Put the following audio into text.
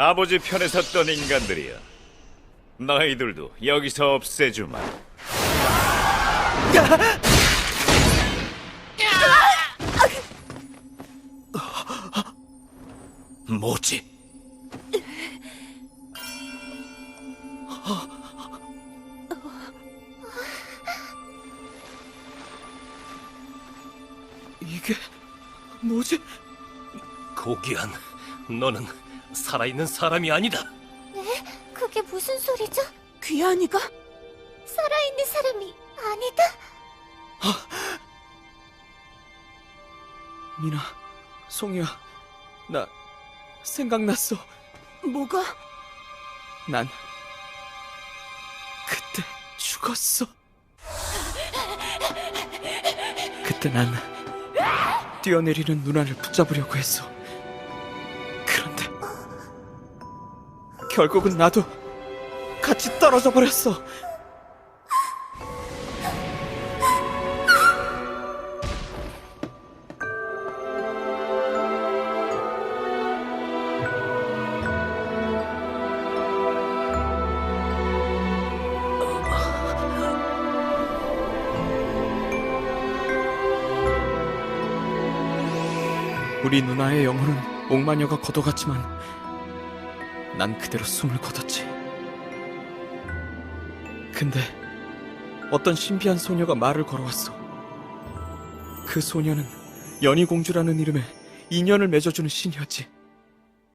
아버지 편에 섰던 인간들이여. 너희들도 여기서 없애주마. 뭐지? 이게 뭐지? 고귀한, 너는 살아있는 사람이 아니다. 그게 무슨 소리죠? 귀한이가? 살아있는 사람이 아니다. 미나, 송이야, 나 생각났어. 뭐가? 난 그때 죽었어. 그때 난 뛰어내리는 누나를 붙잡으려고 했어. 결국은 나도 같이 떨어져 버렸어. 우리 누나의 영혼은 옥마녀가 걷어갔지만 난 그대로 숨을 거뒀지. 근데 어떤 신비한 소녀가 말을 걸어왔어. 그 소녀는 연희공주라는 이름의 인연을 맺어주는 신이었지.